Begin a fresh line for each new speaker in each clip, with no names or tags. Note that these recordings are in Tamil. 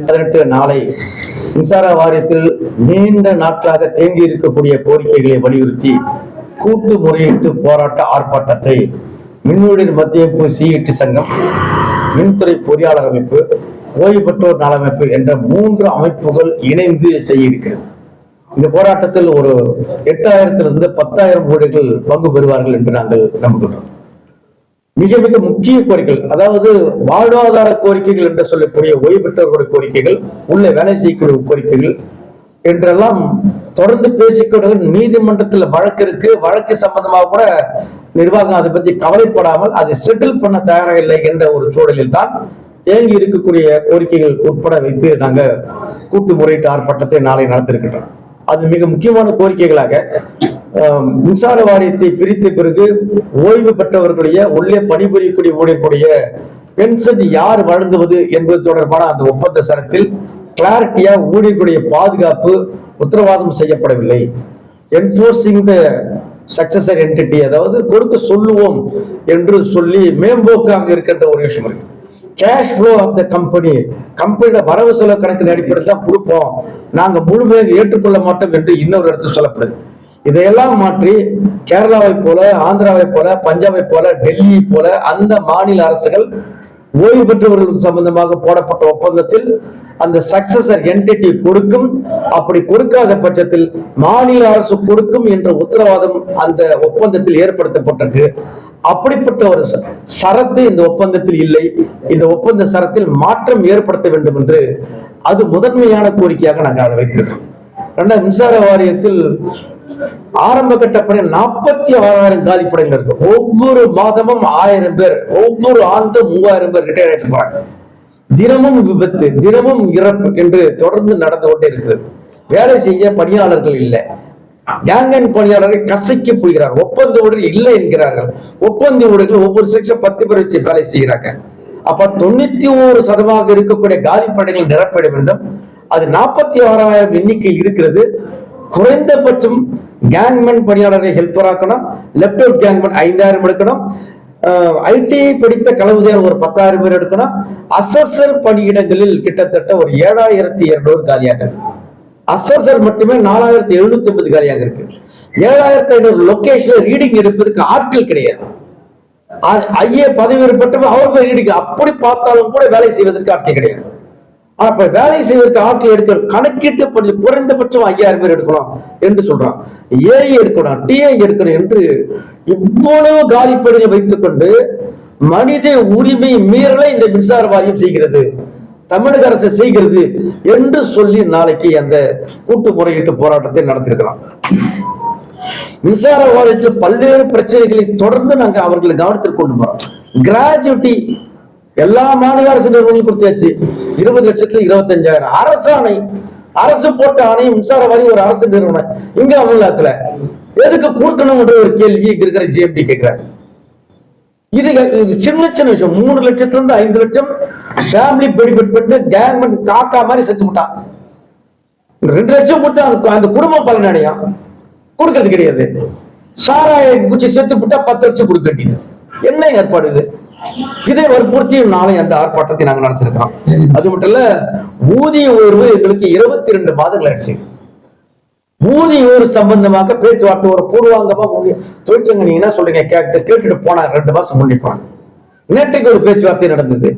பதினெட்டு நாளை மின்சார வாரியத்தில் நீண்ட நாட்களாக தேங்கி இருக்கக்கூடிய கோரிக்கைகளை வலியுறுத்தி கூட்டு முறையீட்டு போராட்ட ஆர்ப்பாட்டத்தை மின்வெளிர் மத்திய சிஇடி சங்கம் மின்துறை பொறியாளர் அமைப்பு ஓய்வு பெற்றோர் நலமைப்பு என்ற மூன்று அமைப்புகள் இணைந்து செய்ய இருக்கிறது இந்த போராட்டத்தில் ஒரு எட்டாயிரத்திலிருந்து பத்தாயிரம் ஊழியர்கள் பங்கு பெறுவார்கள் என்று நாங்கள் நம்புகின்றோம். மிக மிக முக்கிய கோரிக்கைகள் அதாவது வாழ்வாதார கோரிக்கைகள் என்று சொல்லக்கூடிய ஓய்வு பெற்றவர்களுடைய கோரிக்கைகள் உள்ள வேலை செய்யக்கூடிய கோரிக்கைகள் என்றெல்லாம் தொடர்ந்து பேசிக்கொண்டு நீதிமன்றத்தில் வழக்கு இருக்கு. வழக்கு சம்பந்தமாக கூட நிர்வாகம் அதை பத்தி கவலைப்படாமல் அதை செட்டில் பண்ண தயாராக இல்லை என்ற ஒரு சூழலில் தான் தேங்கி இருக்கக்கூடிய கோரிக்கைகள் உட்பட வைத்து நாங்க கூட்டு முறையீட்டு ஆர்ப்பாட்டத்தை நாளை நடத்திருக்கின்றோம் அது மிக முக்கியமான கோரிக்கைகளாக மின்சார வாரியத்தை பிரித்த பிறகு ஓய்வு பெற்றவர்களுடைய உள்ளே பணிபுரியக்கூடிய ஊழியர்களுடைய பென்ஷன் யார் வழங்குவது என்பது தொடர்பான அந்த ஒப்பந்த சரத்தில் கிளாரிட்டியா ஊழியர்களுடைய பாதுகாப்பு உத்தரவாதம் செய்யப்படவில்லை. என்போர்சிங் த சக்சஸர் என்டிட்டி அதாவது கொடுக்க சொல்லுவோம் என்று சொல்லி மேம்போக்காக இருக்கின்ற ஒரு விஷயம் இருக்கு. Cash flow of the company கம்பெனியோட வரவு செலவு கணக்கின் அடிப்படையில் தான் கொடுப்போம். நாங்க முழுமையாக ஏற்றுக்கொள்ள மாட்டோம் என்று இன்னொரு இடத்துல சொல்லப்படுது. இதையெல்லாம் மாற்றி கேரளாவை போல ஆந்திராவை போல பஞ்சாபை போல டெல்லியை போல அந்த மாநில அரசுகள் ஓய்வு பெற்றவர்களுக்கு சம்பந்தமாக போடப்பட்ட ஒப்பந்தத்தில் அந்த சக்சஸர் என்டிட்டி கொடுக்கும். அப்படி கொடுக்காத பட்சத்தில் மாநில அரசு கொடுக்கும் என்ற உத்தரவாதம் அந்த ஒப்பந்தத்தில் ஏற்படுத்தப்பட்டிருக்கு. அப்படிப்பட்ட ஒரு ச- சரத்து இந்த ஒப்பந்தத்தில் இல்லை. இந்த ஒப்பந்த சரத்தில் மாற்றம் ஏற்படுத்த வேண்டும் என்று அது முதன்மையான கோரிக்கையாக நாங்கள் அதை வைத்திருக்கோம். ரெண்டாவது மின்சார வாரியத்தில் ஆரம்ப கட்ட பணி நாற்பத்தி ஆறாயிரம் காலி படைகள் இருக்கு. ஒவ்வொரு மாதமும் ஆயிரம் பேர் ஒவ்வொரு ஆண்டு மூவாயிரம் பேர் ரிட்டையர் ஆயிட்டு தினமும் விபத்து தினமும் இறப்பு என்று தொடர்ந்து நடந்து கொண்டே இருக்கிறது. வேலை செய்ய பணியாளர்கள் இல்லை. கேங்கன் பணியாளரை கசைக்கு போகிறார் ஒப்பந்த ஊழியர் இல்லை என்கிறார்கள். ஒப்பந்த ஊழியர்கள் ஒவ்வொரு செக்ஷன் பத்து பேர் வச்சு வேலை செய்கிறாங்க. அப்ப தொண்ணூத்தி ஒரு சதமாக இருக்கக்கூடிய காலி படைகள் நிரப்பிட வேண்டும். அது நாற்பத்தி ஆறாயிரம் எண்ணிக்கை இருக்கிறது. குறைந்தபட்சம் கேங்மேன் பணியாளரை ஹெல்ப்பர் ஆக்கணும் லெப்ட் அவுட் கேங்மேன் ஐந்தாயிரம் எடுக்கணும். ஐடிஐ படித்த கலவுதியார் ஒரு பத்தாயிரம் பேர் எடுக்கணும். அசஸர் பணியிடங்களில் கிட்டத்தட்ட ஒரு ஏழாயிரத்தி இருநூறு காலியாக அசஸர் மட்டுமே நாலாயிரத்தி எழுநூத்தி ஐம்பது காலியாக இருக்கு. ஏழாயிரத்தி ஐநூறு லொகேஷன்ல ரீடிங் எடுப்பதற்கு ஆட்கள் கிடையாது. ஐஏ பதவி ஏற்பட்டு அவர் போய் ரீடிங் அப்படி பார்த்தாலும் கூட வேலை செய்வதற்கு ஆட்கள் கிடையாது. அப்ப வேலை செய்வதற்கு ஆட்கள் எடுக்க கணக்கிட்டு படி குறைந்தபட்சம் ஐயாயிரம் பேர் எடுக்கணும் என்று சொல்றான். ஏஐ எடுக்கணும் டிஐ எடுக்கணும் என்று இவ்வளவு காலிப்படையை வைத்துக் கொண்டு மனித உரிமை மீறலை இந்த மின்சார வாரியம் செய்கிறது. தமிழக அரசு செய்கிறது என்று சொல்லி நாளைக்கு அந்த கூட்டு முறையீட்டு போராட்டத்தை நடத்திருக்கிறோம் மின்சார வாரியத்தில் பல்வேறு பிரச்சனைகளை தொடர்ந்து நாங்க அவர்களை கவனத்தில் கொண்டு போறோம் கிராஜுவிட்டி எல்லா மாநில அரசு நிறுவனங்களும் கொடுத்தாச்சு. இருபது லட்சத்துல இருபத்தஞ்சாயிரம். அரசாணை அரசு போட்ட ஆணையம் மின்சார வாரி ஒரு அரசு நிறுவனம் இங்க அமலாக்கல. எதுக்கு கொடுக்கணும்ன்ற ஒரு கேள்வி இருக்கிற ஜிஎம்டி கேட்கிறாங்க இது இது சின்ன சின்ன விஷயம். மூணு லட்சத்துல இருந்து ஐந்து லட்சம் ஃபேமிலி பெனிஃபிட் பண்ணி கவர்மெண்ட் காக்கா மாதிரி செத்து விட்டான் ரெண்டு லட்சம் கொடுத்தா அந்த அந்த குடும்பம் பலன் கொடுக்கறது கிடையாது. சாராய குச்சி செத்து விட்டா பத்து லட்சம் கொடுக்க வேண்டியது. என்ன ஏற்பாடு இது? இதை வற்புறுத்தியும் நாளை அந்த ஆர்ப்பாட்டத்தை நாங்க நடத்திருக்கிறோம். அது மட்டும் இல்ல ஊதிய உயர்வு எங்களுக்கு இருபத்தி ரெண்டு மாதங்கள் ஆயிடுச்சு. ஊதிய உயர்வு சம்பந்தமாக பேச்சுவார்த்தை ஒரு பூர்வாங்கமா தொழிற்சங்க நீங்க என்ன சொல்றீங்க? கேட்டு கேட்டுட்டு போனாங்க ரெண்டு மாசம் முன்னி போனாங்க நேற்றுக்கு ஒரு பேச்சுவார்த்தை நடந்தது.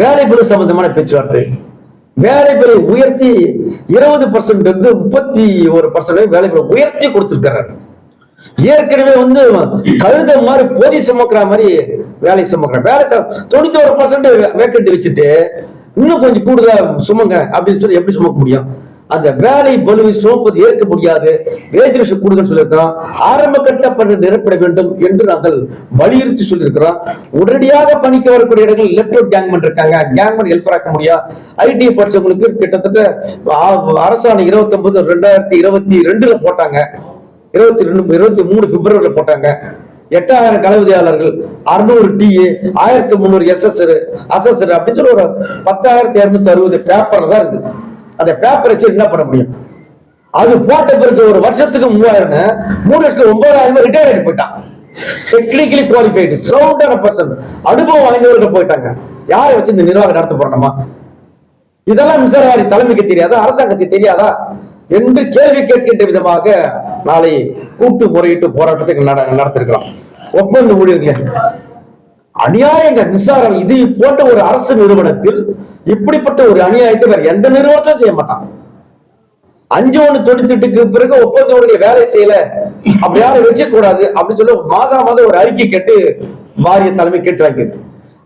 வேலை பளு சம்பந்தமான பேச்சுவார்த்தை. வேலை பளு உயர்த்தி இருபது பர்சன்ட் இருந்து முப்பத்தி ஒரு பர்சன்ட் வேலை பளு உயர்த்தி கொடுத்திருக்கிறாரு. ஏற்கனவே வந்து கழுத மாதிரி போதி சுமக்கிற மாதிரி வேலை சுமக்கிற. வேலை தொண்ணூத்தி ஒரு பர்சன்ட் வேக்கண்ட் வச்சுட்டு இன்னும் கொஞ்சம் கூடுதலா சுமங்க அப்படின்னு சொல்லி எப்படி சுமக்க முடியும்? அந்த வேலை பலுவை சுமப்பது ஏற்க முடியாது. வேஜரேஷன் கூடுதல் சொல்லியிருக்கிறோம் ஆரம்ப கட்ட பணி நிரப்பிட வேண்டும் என்று நாங்கள் வலியுறுத்தி சொல்லியிருக்கிறோம். உடனடியாக பணிக்கு வரக்கூடிய இடங்கள் லெப்ட் அவுட் கேங்மெண்ட் இருக்காங்க. கேங்மெண்ட் ஹெல்ப் ஆக்க முடியும் ஐடி படிச்சவங்களுக்கு கிட்டத்தட்ட அரசாணை இருபத்தி ஒன்பது ரெண்டாயிரத்தி இருபத்தி ரெண்டுல போட்டாங்க. இருபத்தி ரெண்டு இருபத்தி மூணு பிப்ரவரியில் போட்டாங்க. எட்டாயிரம் கலவுதியாளர்கள் அறுநூறு டிஏ ஆயிரத்தி முந்நூறு எஸ்எஸ்ஆர் அசஸ்ஆர் அப்படின்னு சொல்லி ஒரு பத்தாயிரத்தி இரநூத்தி அறுபது பேப்பர்ல தான் இருக்கு அந்த பேப்பர் வச்சு என்ன பண்ண முடியும்? அது போட்ட பிறகு ஒரு வருஷத்துக்கு மூவாயிரம் மூணு லட்சத்து ஒன்பதாயிரம் ரிட்டையர் ஆகி போயிட்டான். டெக்னிக்கலி குவாலிஃபைடு சவுண்டான பர்சன் அனுபவம் வாய்ந்தவர்கள் போயிட்டாங்க. யாரை வச்சு இந்த நிர்வாகம் நடத்த போறோமா இதெல்லாம் மின்சாரவாரி தலைமைக்கு தெரியாதா? அரசாங்கத்துக்கு தெரியாதா? என்று கேள்வி கேட்கின்ற விதமாக நாளை கூட்டு முறையிட்டு போராட்டத்தை நடத்திருக்கிறோம் ஒப்பந்த ஊழியர்களே அநியாயங்க மின்சாரம் இது போன்ற ஒரு அரசு நிறுவனத்தில் இப்படிப்பட்ட ஒரு அநியாயத்தை வேற எந்த நிறுவனத்திலும் செய்ய மாட்டான். அஞ்சு ஒண்ணு தொண்ணூத்தெட்டுக்கு பிறகு ஒப்பந்தோடைய வேலை செய்யல அப்படி யாரும் வச்சுக்க கூடாது அப்படின்னு சொல்லி மாதா மாதம் ஒரு அறிக்கை கேட்டு வாரிய தலைமை கேட்டு வாங்கிது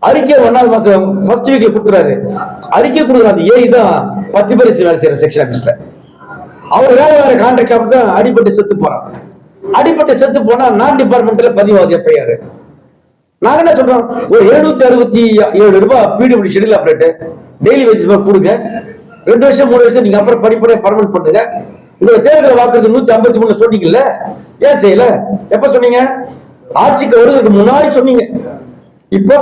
அறிக்கை ஒன்னாவது மாசம் ஃபர்ஸ்ட் வீக்ல கொடுத்துறாரு. அறிக்கை கொடுக்குற அந்த ஏஐ தான் பத்து பேர் வேலை செய்யற செக்ஷன் ஆபீஸ்ல அவர் வேலை வேற கான்ட்ராக்ட் தான் அடிபட்டு செத்து போறான். அடிபட்டு செத்து போனா நான் டிபார்ட்மெண்ட்ல பதிவாகுது எஃப்ஐஆர் நாங்க என்ன சொல்றோம்? ஒரு எழுநூத்தி அறுபத்தி ஏழு ரூபாய் பிடிபிடி ஷெடியூல் ஆப்ரேட் டெய்லி வேஜஸ் கொடுங்க. ரெண்டு வருஷம் மூணு வருஷம் நீங்க அப்புறம் படிப்படியா பர்மனன்ட் பண்ணுங்க. உங்க தேர்தல் வாக்குறது நூத்தி ஐம்பத்தி மூணு சொன்னீங்கல்ல? ஏன் செய்யல? எப்ப சொன்னீங்க? ஆட்சிக்கு வருவதற்கு முன்னாடி சொன்னீங்க. இப்போ?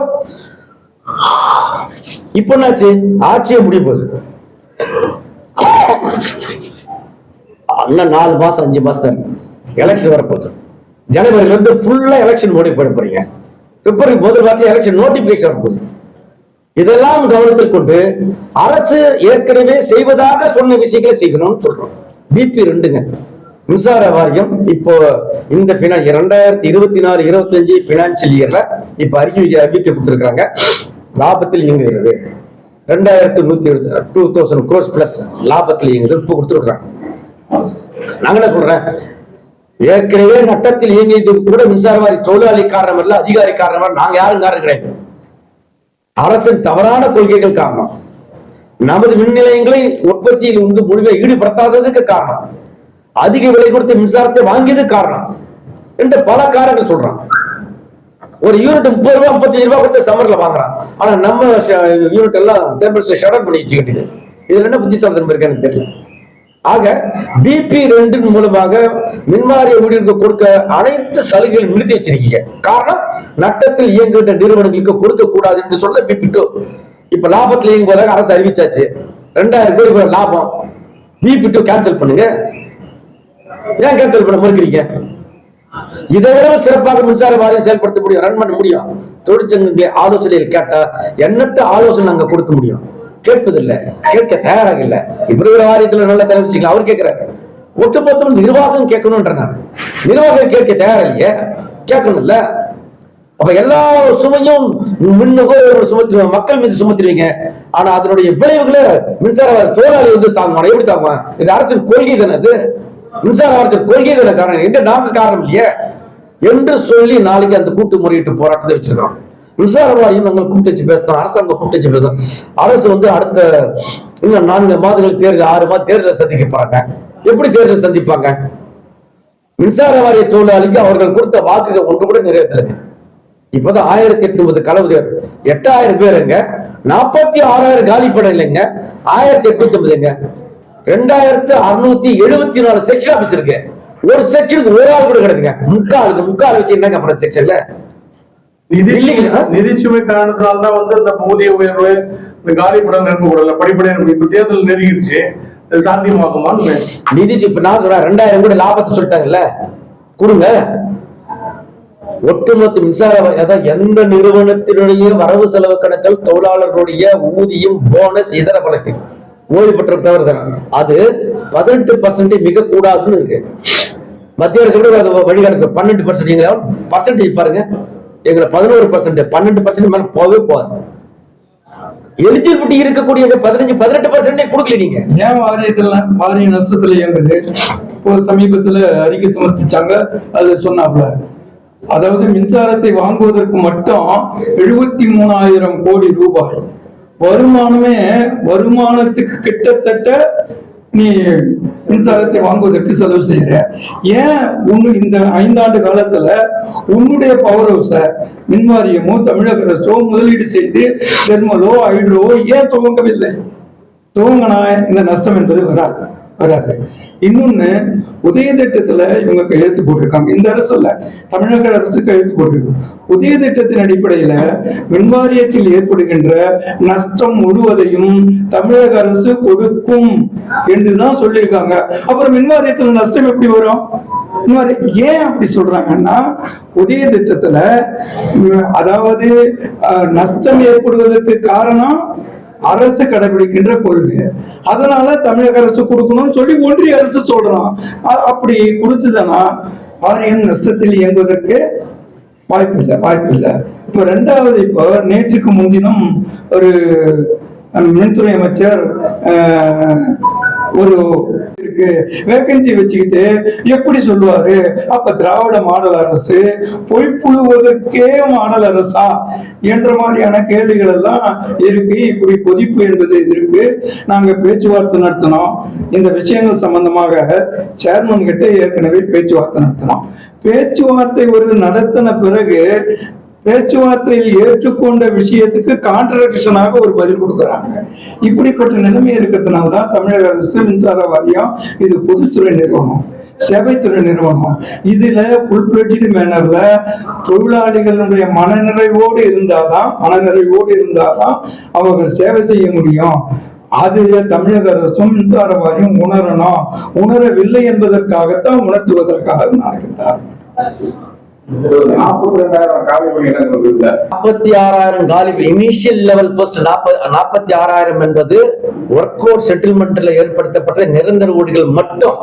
இப்போ என்னாச்சு? ஆட்சியே முடிய போகுது. இன்னும் நாலு மாசம் அஞ்சு மாசம் தான் எலெக்ஷன் வரப்போகுது. ஜனவரில இருந்து ஃபுல்லா எலெக்ஷன் மோடி போட போறீங்க. பிப்ரவரி முதல் வாரத்தில் எலெக்ஷன் நோட்டிபிகேஷன் வரப்போகுது. இதெல்லாம் கவனத்தில் கொண்டு அரசு ஏற்கனவே செய்வதாக சொன்ன விஷயங்களை செய்யணும்னு சொல்றோம். பிபி ரெண்டுங்க. மின்சார வாரியம் இப்போ இந்த இரண்டாயிரத்தி இருபத்தி நாலு இருபத்தஞ்சு பினான்சியல் இயர்ல இப்ப அறிக்கை அறிவிக்க கொடுத்துருக்காங்க லாபத்தில் இயங்குகிறது. ரெண்டாயிரத்து நூத்தி எழுபத்தி டூ தௌசண்ட் க்ரோஸ் பிளஸ் லாபத்தில் இயங்குது இப்போ கொடுத்துருக்காங்க நாங்க என்ன சொல்றேன். ஏற்கனவே நட்டத்தில் இயங்கியது கூட மின்சார வாரி தொழிலாளி காரணம் இல்ல அதிகாரி காரணம் நாங்க யாரும் காரணம் கிடையாது. அரசின் தவறான கொள்கைகள் காரணம். நமது மின் நிலையங்களை உற்பத்தியில் வந்து முழுமையாக ஈடுபடுத்தாததுக்கு காரணம். அதிக விலை கொடுத்து மின்சாரத்தை வாங்கியது காரணம். என்று பல காரணங்கள் சொல்றான். ஒரு யூனிட் முப்பது ரூபாய் முப்பத்தஞ்சு ரூபாய் கொடுத்து சம்மர்ல வாங்குறான். ஆனா நம்ம யூனிட் எல்லாம் தேர்தல் ஷடர் பண்ணி வச்சுக்கிட்டு இதுல என்ன புத்திசாலித்தனம் இருக்கு எனக்கு தெரியல. ஆக பிபி ரெண்டின் மூலமாக மின்வாரிய ஊழியருக்கு கொடுக்க அனைத்து சலுகைகளும் நிறுத்தி வச்சிருக்கீங்க. காரணம் நட்டத்தில் இயங்குகின்ற நிறுவனங்களுக்கு கொடுக்க கூடாது என்று சொல்ல பிபி டூ இப்ப லாபத்தில் இயங்குவதாக அரசு அறிவிச்சாச்சு. ரெண்டாயிரம் கோடி ரூபாய் லாபம். பிபி டூ கேன்சல் பண்ணுங்க. ஏன் கேன்சல் பண்ண மறுக்கிறீங்க? இதை விட சிறப்பாக மின்சார வாரியம் செயல்படுத்த முடியும் ரன் பண்ண முடியும். தொழிற்சங்க ஆலோசனை கேட்டா எண்ணற்ற ஆலோசனை நாங்க கொடுக்க முடியும். கேட்பதில்லை கேட்க தயாராக இல்லை. இப்ப இருக்கிற வாரியத்துல நல்ல தலைவச்சிக்கலாம் அவர் கேட்கிறாரு. ஒட்டுமொத்தம் நிர்வாகம் கேட்கணும்ன்ற நிர்வாகம் கேட்க தயாரா இல்லையே கேட்கணும்ல. அப்ப எல்லா சுமையும் மின் நுகர்வோர் மக்கள் மீது சுமத்திருவீங்க. ஆனா அதனுடைய விளைவுகளை மின்சார தோழாளி தொழிலாளி வந்து தாங்குவான் எப்படி தாங்குவான்? இது அரசின் கொள்கை தானே அது. மின்சார வாரத்தின் கொள்கை தானே காரணம். எங்க நாங்க காரணம் இல்லையே? என்று சொல்லி நாளைக்கு அந்த கூட்டு முறையீட்டு போராட்டத்தை வச்சிருக்கிறோம். மின்சார வாரியம் நாங்கள் கூப்பிட்டு வச்சு பேசுறோம் அரசாங்கம் கூப்பிட்டு வச்சு பேசுறோம் அரசு வந்து அடுத்த இன்னும் நான்கு மாதங்கள் தேர்தல் ஆறு மாதம் தேர்தல் சந்திக்க போறாங்க எப்படி தேர்தல் சந்திப்பாங்க? மின்சார வாரிய தொழிலாளிக்கு அவர்கள் கொடுத்த வாக்குகள் ஒன்று கூட நிறைவேற்றலைங்க. இப்பதான் ஆயிரத்தி எட்நூறு களவு எட்டாயிரம் பேருங்க. நாற்பத்தி ஆறாயிரம் காலி படம் இல்லைங்க. ஆயிரத்தி எட்நூத்தி ஐம்பதுங்க ரெண்டாயிரத்து அறுநூத்தி எழுபத்தி நாலு செக்ஷன் ஆபீஸ் இருக்கு. ஒரு செக்ஷனுக்கு ஒரு ஆள் கூட கிடையாதுங்க. முக்கால் முக்கால் வச்சு என்னங்க அப்புறம் செக்ஷன்ல
நிதி. நிதிச்சுமை காரணத்தினால தான் வந்து இந்த ஊதிய உயர்வு இந்த காலி படம் நிரப்பக்கூடாது படிப்படியாக இப்ப தேர்தல் நெருங்கிடுச்சு. சாத்தியமாகுமான்னு
நிதி இப்ப நான் சொல்றேன் ரெண்டாயிரம் கூட லாபத்தை சொல்லிட்டாங்கல்ல. கொடுங்க. ஒட்டுமொத்த மின்சார அதாவது எந்த நிறுவனத்தினுடைய வரவு செலவு கணக்கில் தொழிலாளர்களுடைய ஊதியம் போனஸ் இதர பலக்கு ஓய்வு பெற்ற தவிர. அது பதினெட்டு பர்சன்ட் மிக கூடாதுன்னு இருக்கு. மத்திய அரசு கூட அது வழிகாட்டு பன்னெண்டு பர்சன்ட் பர்சன்டேஜ் பாருங்க. எங்களை பதினோரு பர்சன்ட் பன்னெண்டு பர்சன்ட் மேல போகவே போகாது. எலிஜிபிலிட்டி இருக்கக்கூடிய பதினஞ்சு பதினெட்டு பர்சன்டே கொடுக்கல நீங்க.
ஏன் வாரியத்துல வாரிய நஷ்டத்துல இயங்குது? இப்போ சமீபத்துல அறிக்கை சமர்ப்பிச்சாங்க அது சொன்னாப்ல அதாவது மின்சாரத்தை வாங்குவதற்கு மட்டும் எழுபத்தி மூணாயிரம் கோடி ரூபாய். வருமானமே வருமானத்துக்கு கிட்டத்தட்ட நீ மின்சாரத்தை வாங்குவதற்கு செலவு செய்யற. ஏன் உன்னு இந்த ஐந்தாண்டு காலத்துல உன்னுடைய பவர் ஹவுஸ மின்வாரியமோ தமிழக அரசோ முதலீடு செய்து தெர்மலோ ஹைட்ரோவோ ஏன் துவங்கவில்லை? துவங்கினா இந்த நஷ்டம் என்பது வராது. வராது. இன்னொன்னு உதய திட்டத்துல இவங்க கையெழுத்து போட்டிருக்காங்க. இந்த அரசு இல்ல தமிழக அரசு கையெழுத்து போட்டிருக்கு. உதய திட்டத்தின் அடிப்படையில மின்வாரியத்தில் ஏற்படுகின்ற நஷ்டம் முழுவதையும் தமிழக அரசு கொடுக்கும் என்றுதான் சொல்லியிருக்காங்க. அப்புறம் மின்வாரியத்துல நஷ்டம் எப்படி வரும்? இன்னொரு ஏன் அப்படி சொல்றாங்கன்னா புதிய திட்டத்துல அதாவது அஹ், நஷ்டம் ஏற்படுவதற்கு காரணம் அரசு கடைபிடிக்கின்ற கொள்கை. அதனால தமிழக அரசு கொடுக்கணும்னு சொல்லி ஒன்றிய அரசு சொல்றான். அப்படி கொடுத்ததுன்னா வாரியம் நஷ்டத்தில் இயங்குவதற்கு வாய்ப்பில்லை வாய்ப்பில்லை. இப்போ ரெண்டாவது இப்போ நேற்றுக்கு முன்தினம் ஒரு மின்துறை அமைச்சர் ஒரு இருக்கு. வேகன்சி வச்சுக்கிட்டு எப்படி சொல்லுவாரு? அப்ப திராவிட மாடல் அரசு பொய்ப்புழுவதற்கே மாடல் அரசா என்ற மாதிரியான கேள்விகள் எல்லாம் இருக்கு. இப்படி கொதிப்பு என்பது இருக்கு. நாங்க பேச்சுவார்த்தை நடத்தினோம். இந்த விஷயங்கள் சம்பந்தமாக சேர்மன் கிட்ட ஏற்கனவே பேச்சுவார்த்தை நடத்தினோம். பேச்சுவார்த்தை ஒரு நடத்தின பிறகு பேச்சுவார்த்தையில் ஏற்றுக்கொண்ட விஷயத்துக்கு கான்ட்ரடிக்ஷனாக ஒரு பதில் கொடுக்குறாங்க. இப்படிப்பட்ட நிலைமை இருக்கிறதுனால தான் தமிழக அரசு மின்சார வாரியம் இது பொதுத்துறை நிறுவனம் சேவைத்துறை நிறுவனம். இதுல புல்பெட்டி மேனர்ல தொழிலாளிகளுடைய மனநிறைவோடு இருந்தாதான் மனநிறைவோடு இருந்தாதான் அவர்கள் சேவை செய்ய முடியும். அதுல தமிழக அரசும் மின்சார வாரியம் உணரணும். உணரவில்லை என்பதற்காகத்தான் உணர்த்துவதற்காக நடக்கின்றார்
நாற்பத்தி
ஆறாயிரம் காலி இனிஷியல் லெவல் போஸ்ட் நாற்பத்தி ஆறாயிரம் என்பது ஒர்க் அவுட் செட்டில்மெண்ட்ல ஏற்படுத்தப்பட்ட நிரந்தர ஊழியர்கள் மட்டும்.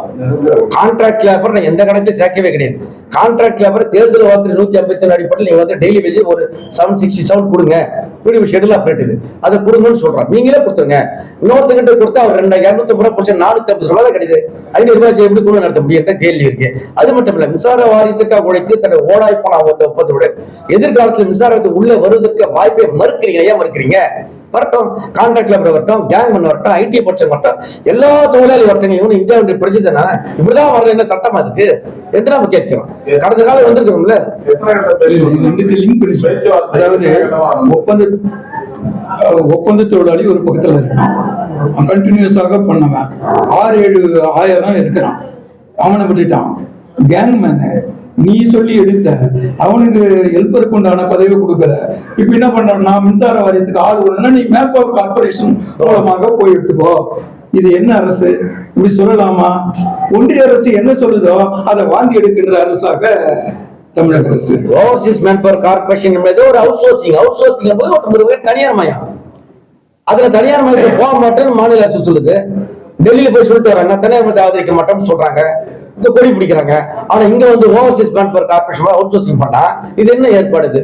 கான்ட்ராக்ட் லேபர் நான் எந்த கணக்கையும் சேர்க்கவே கிடையாது. கான்ட்ராக்ட் லேபர் தேர்தல் வாக்கு நூத்தி ஐம்பத்தி அடிப்படையில் நீங்க வந்து டெய்லி வேஜ் ஒரு செவன் சிக்ஸ்டி செவன் கொடுங்க. பிடிவு ஷெடியூல் ஆஃப் ரேட் இது. அதை கொடுங்கன்னு சொல்றோம் நீங்களே கொடுத்துருங்க. இன்னொருத்தங்கிட்ட கொடுத்தா அவர் ரெண்டு இரநூத்தி ரூபாய் பிடிச்ச நானூத்தி ஐம்பது ரூபா தான் கிடையாது ஐநூறு ரூபாய் எப்படி குழு நடத்த முடியும் என்ற கேள்வி இருக்கு. அது மட்டும் இல்ல மின்சார வாரியத்துக்காக உழைத்து தன்னை ஓடாய் போன அந்த ஒப்பந்தோட எதிர்காலத்தில் மின்சாரத்தை உள்ள வருவதற்கு வாய்ப்பை மறுக்கிறீங்க ஏன் மறுக்கிறீங்க? வரட்டும் கான்ட்ராக்ட் லேபர் வரட்டும் கேங் பண்ண வரட்டும் ஐடி பட்சம் வரட்டும் எல்லா தொழிலாளி வரட்டும் இவனு இந்தியாவுடைய பிரஜை தானே இப்படிதான் வர்றது என்ன சட்டமா அதுக்கு? என்று நம்ம கேட்கிறோம். கடந்த காலம் வந்திருக்கிறோம்ல?
அதாவது ஒப்பந்த ஒப்பந்த தொழிலாளி ஒரு பக்கத்துல இருக்கான் கண்டினியூஸாக பண்ணவன். ஆறு ஏழு ஆயிரம் இருக்கிறான். அவனை விட்டுட்டான். கேங் மேனு நீ சொல்லி எடுத்த. அவனுக்கு ஹெல்ப்பருக்கு உண்டான பதவி கொடுக்கல. இப்ப என்ன பண்றான்னா மின்சார வாரியத்துக்கு ஆள் விடணும்னா நீ மேற்பவர் கார்பரேஷன் மூலமாக போய் எடுத்துக்கோ. இது என்ன அரசு? இப்படி சொல்லலாமா? ஒன்றிய அரசு என்ன சொல்லுதோ அதை வாங்கி எடுக்கின்ற அரசாக தமிழக அரசு.
ஓவர்சீஸ் மேன் பவர் கார்பரேஷன் என்பது ஒரு அவுட் சோர்சிங் அவுட் சோர்சிங் போது ஒரு தனியார் மயம். அதுல தனியார் மயத்தில் போக மாட்டேன்னு மாநில அரசு சொல்லுது. டெல்லியில போய் சொல்லிட்டு வராங்க தனியார் மயத்தை ஆதரிக்க மாட்டோம்னு சொல்றாங்க. இந்த கொடி பிடிக்கிறாங்க. ஆனா இங்க வந்து overseas man corporation outsourcing பண்ணா இது என்ன ஏற்பாடு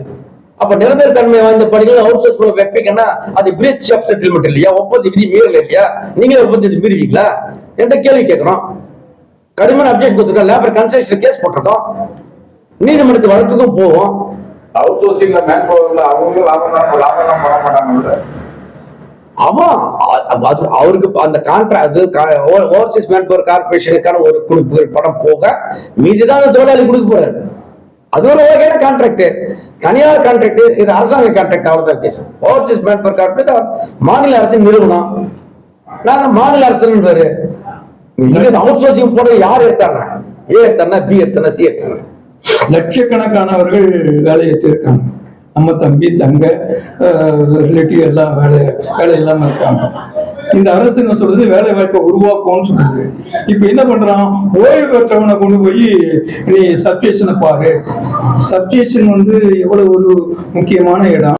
அப்ப நிரந்தர தன்மை வாய்ந்த பணிகள் அவுட் சோர்ஸ் பண்ண வைப்பீங்கன்னா அது பிரீச் ஆஃப் செட்டில்மெண்ட் இல்லையா? ஒப்பந்த விதி மீறல இல்லையா? நீங்களே விதி மீறுவீங்களா? என்ற கேள்வி கேட்கிறோம். கடுமையான அப்டேட் கொடுத்துருக்கோம் லேபர் கன்சல்டேஷன் கேஸ் போட்டிருக்கோம். நீதிமன்றத்து வழக்குக்கும் போவோம்.
அவுட் சோர்சிங்ல மேன் பவர்ல அவங்களும் லாபம் தான் லாபம் தான் பண்ண மாட்டாங்க
ஆமா அது அவருக்கு அந்த கான்ட்ராக்ட் ஓவர்சீஸ் மேன்பவர் கார்பரேஷனுக்கான ஒரு குறிப்பு படம் போக மீதிதான் அந்த தொழிலாளி கொடுக்க போறாரு. அது ஒரு வகையான கான்ட்ராக்ட் தனியார் கான்ட்ராக்ட் இது அரசாங்க கான்ட்ராக்ட் அவ்வளவுதான் கேஸ் ஓவர்சீஸ் மேன்பவர் கார்பரேஷன் மாநில அரசின் நிறுவனம். நாங்க மாநில அரசு பேரு இங்க அவுட் சோர்சிங் போட யார் எடுத்தாங்க? ஏ எடுத்தானா பி எடுத்தானா சி எடுத்தாங்க
லட்சக்கணக்கானவர்கள் வேலையை இருக்காங்க நம்ம தம்பி தங்க ரிலேட்டிவ் எல்லாம் வேலை வேலை இல்லாம இருக்காங்க. இந்த அரசு என்ன சொல்றது? வேலை வாய்ப்பை உருவாக்கும்னு சொல்றது. இப்ப என்ன பண்றான்? ஓய்வு பெற்றவனை கொண்டு போய் நீ சப்ஸ்டேஷனை பாரு. சப்ஸ்டேஷன் வந்து எவ்வளவு ஒரு முக்கியமான இடம்.